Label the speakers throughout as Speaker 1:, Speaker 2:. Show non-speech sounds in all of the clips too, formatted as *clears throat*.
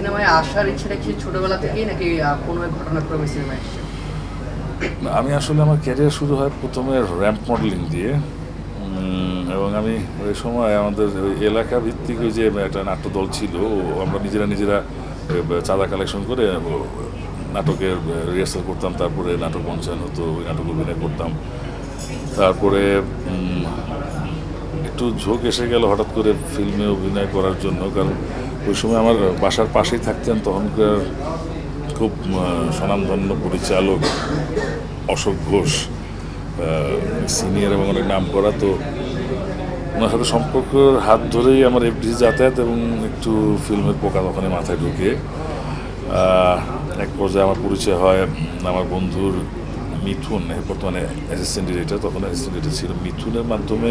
Speaker 1: সিনেমায় আসার কি ছোটবেলা থেকেই নাকি কোনো ঘটনাক্রমে সিনেমায় এসেছে?
Speaker 2: আমি আসলে আমার ক্যারিয়ার শুরু হয় প্রথমে র্যাম্প মডেলিং দিয়ে। এবং আমি ওই সময় আমাদের ওই এলাকা ভিত্তিক ওই যে একটা নাট্যদল ছিল আমরা নিজেরা নিজেরা চাঁদা কালেকশন করে নাটকের রিহার্সাল করতাম, তারপরে নাটক মঞ্চায়ন হতো, ওই নাটক অভিনয় করতাম। তারপরে একটু ঝোঁক এসে গেল হঠাৎ করে ফিল্মে অভিনয় করার জন্য, কারণ ওই সময় আমার বাসার পাশেই থাকতেন তখনকার খুব স্বনামধন্য পরিচালক অশোক ঘোষ। সিনিয়র এবং অনেক নাম করা তো ওনার সাথে সম্পর্কের হাত ধরেই আমার এফডিসি যাতায়াত এবং একটু ফিল্মের পোকা তখনই মাথায় ঢুকে। এক পর্যায়ে আমার পরিচয় হয়, আমার বন্ধুর মিথুন বর্তমানে অ্যাসিস্ট্যান্ট ডিরেক্টর তখন অ্যাসিস্ট্যান্ট ডিরেক্টর ছিল মিথুনের মাধ্যমে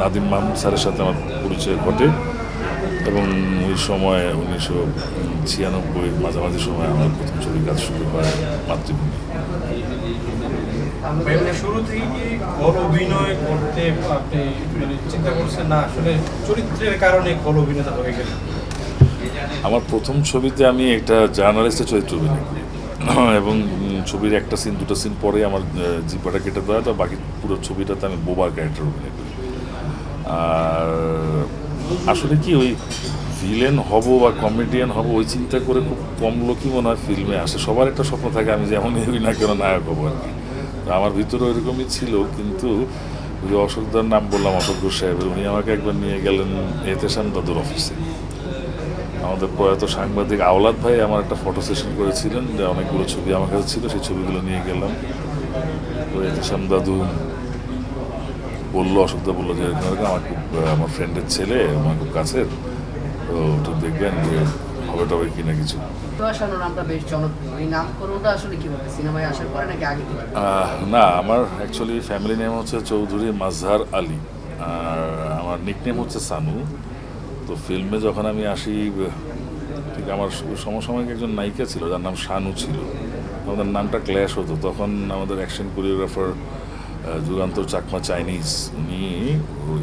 Speaker 2: নাদিম মাহমুদ স্যারের সাথে আমার পরিচয় ঘটে। এবং ওই সময় উনিশশো ছিয়ানব্বই মাঝামাঝি সময় আমার প্রথম ছবি কাজ শুরু হয় মাতৃভূমি।
Speaker 3: মানে শুরু থেকে অভিনয় করতে আপনি মানে চিন্তা করছেন না? আসলে চরিত্রের কারণে খল অভিনেতা হয়ে গেলেন।
Speaker 2: আমার প্রথম ছবিতে আমি একটা জার্নালিস্টের চরিত্র অভিনয় করি। *clears throat* এবং ছবির একটা সিন দুটো সিন পরে আমার জিব্বাটা কেটে দেওয়া তো বাকি পুরো ছবিটাতে আমি বোবার ক্যারেক্টার অভিনয় করি। আর আসলে কি ওই ভিলেন হব বা কমেডিয়ান হব, ওই চিন্তা করে খুব কম লোকই মনে হয় ফিল্মে আসে। সবার একটা স্বপ্ন থাকে, আমি যেমনই হই না কেন নায়ক হব আর কি। আমার ভিতরে ওইরকমই ছিল, কিন্তু ওই যে অশোকদার নাম বললাম, অশোক সাহেবের, উনি আমাকে একবার নিয়ে গেলেন এতেশান দাদুর অফিসে আমাদের প্রয়াত সাংবাদিক আওলাদ ভাই আমার একটা ফটো সেশন করেছিলেন, যে অনেকগুলো ছবি আমার কাছে ছিল, সেই ছবিগুলো নিয়ে গেলাম। এতেশান দাদু বলল অশোকদা বলল যে আমার খুব আমার ফ্রেন্ডের ছেলে আমার খুব কাছের তো একটু দেখবেন যে হবে টবে কিনা কিছু।
Speaker 1: নাকি
Speaker 2: না আমার অ্যাকচুয়ালি ফ্যামিলি নেম হচ্ছে চৌধুরী মাজহার আলী আর আমার নিকনেম হচ্ছে সানু। তো ফিল্মে যখন আমি আসি ঠিক আমার সমসাময়িক একজন নায়িকা ছিল যার নাম শানু ছিল। আমাদের নামটা ক্ল্যাশ হতো। তখন আমাদের action choreographer Jugantar Chakma Chinese. উনি ওই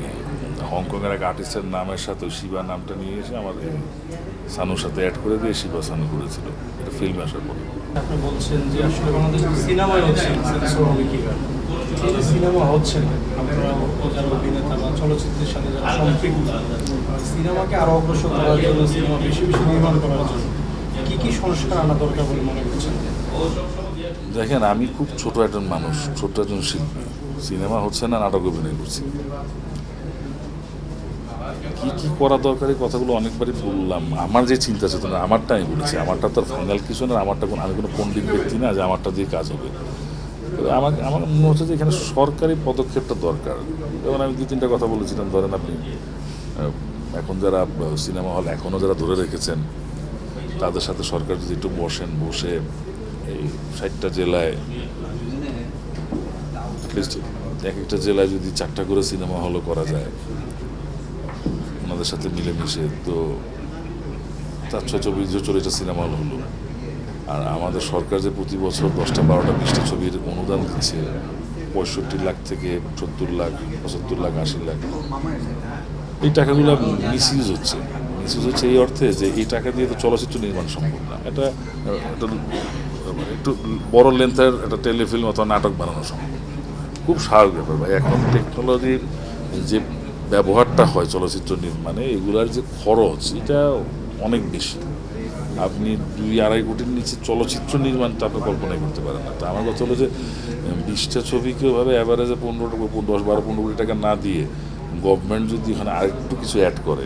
Speaker 2: হংকংয়ের এক আর্টিস্টের নামের সাথে শিবা নামটা নিয়ে এসে এই সানুর সাথে অ্যাড করে দিয়ে শিবা সানু করেছিল। এটা ফিল্ম আসার পরে।
Speaker 3: বলছেন যে আসলে সিনেমা হচ্ছে চলচ্চিত্রের সিনেমাকে আরও নির্মাণ করার জন্য কী কী সংস্কার আনা দরকার বলে মনে করছেন?
Speaker 2: দেখেন, আমি খুব ছোট একজন মানুষ, ছোট একজন শিল্পী। সিনেমা হচ্ছে না, নাটক অভিনয় করছি। কি কি করা দরকারি কথাগুলো অনেকবারই বললাম। আমার যে চিন্তা চেতনা, আমারটা আমি বলেছি। আমারটা তো ফাইনাল কিছু না আমারটা কোনো, আমি কোনো পণ্ডিত ব্যক্তি না যে আমারটা দিয়ে কাজ হবে। আমার আমার মনে হচ্ছে যে এখানে সরকারি পদক্ষেপটা দরকার। যেমন আমি দু, তিনটা কথা বলেছিলাম, ধরেন আপনি এখন যারা সিনেমা হল এখনও যারা ধরে রেখেছেন, তাদের সাথে সরকার যদি একটু বসেন, বসে এই ষাটটা জেলায় এক একটা জেলায় যদি চারটা করে সিনেমা হলও করা যায় ওনাদের সাথে মিলেমিশে তো চার ছয় চব্বিশ চল্লিশটা সিনেমা হল হলো। আর আমাদের সরকার যে প্রতি বছর দশটা বারোটা বিশটা ছবির অনুদান দিচ্ছে পঁয়ষট্টি লাখ থেকে সত্তর লাখ পঁচাত্তর লাখ আশি লাখ। এই টাকাগুলো মিস ইউজ হচ্ছে। মিস ইউজ হচ্ছে এই অর্থে যে এই টাকা দিয়ে তো চলচ্চিত্র নির্মাণ সম্ভব না। এটা একটা একটু বড় লেন্থের একটা টেলিফিল্ম অথবা নাটক বানানো সম্ভব। খুব স্বাভাবিক ব্যাপার ভাই। এখন টেকনোলজির যে ব্যবহারটা হয় চলচ্চিত্র নির্মাণে, এগুলার যে খরচ, এটা অনেক বেশি। আপনি দুই আড়াই কোটির নিচে চলচ্চিত্র নির্মাণটা আপনি কল্পনাই করতে পারেন না। তা আমার কথা হলো যে বিশটা ছবিকে ওভাবে অ্যাভারেজে পনেরো টাকা দশ বারো পনেরো কোটি টাকা না দিয়ে গভর্নমেন্ট যদি এখানে আরেকটু কিছু অ্যাড করে,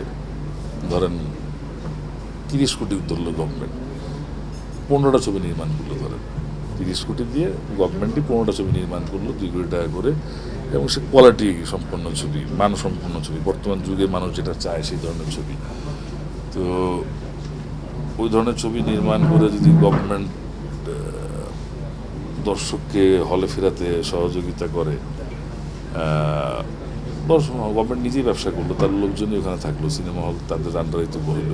Speaker 2: ধরেন তিরিশ কোটি ধরলো গভর্নমেন্ট পনেরোটা ছবি নির্মাণ করল ধরেন। তিরিশ কোটি দিয়ে গভর্নমেন্টই পনেরোটা ছবি নির্মাণ করল, দুই কোটি টাকা করে, এবং সে কোয়ালিটি সম্পন্ন ছবি, মানসম্পন্ন ছবি। বর্তমান যুগে মানুষ যেটা চায় সেই ধরনের ছবি। তো ওই ধরনের ছবি নির্মাণ করে যদি গভর্নমেন্ট দর্শককে হলে ফেরাতে সহযোগিতা করে দর্শক গভর্নমেন্ট নিজেই ব্যবসা করল, তার লোকজনই ওখানে থাকল সিনেমা হল তাদের আন্ডারে তো করল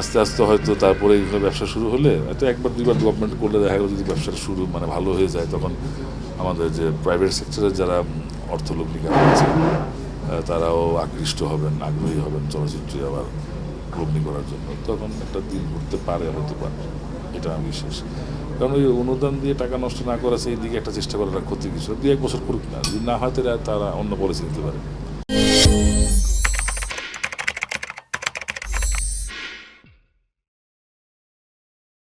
Speaker 2: আস্তে আস্তে হয়তো তারপরে এইভাবে ব্যবসা শুরু হলে, হয়তো একবার দুইবার গভর্নমেন্ট করলে দেখা গেলো যদি ব্যবসাটা শুরু মানে ভালো হয়ে যায়, তখন আমাদের যে প্রাইভেট সেক্টরের যারা অর্থলগ্নিকা আছে তারাও আকৃষ্ট হবেন, আগ্রহী হবেন চলচ্চিত্রে আবার উপলব্ধি করার জন্য। তখন একটা দিন ঘুরতে পারে হয়তো পারে এটা আমি বিশ্বাস। কারণ ওই অনুদান দিয়ে টাকা নষ্ট না করা, সেই দিকে একটা চেষ্টা করাটা ক্ষতি কিছু দুই এক বছর করুক না, যদি না হয় তারা অন্য পলিসি নিতে পারে।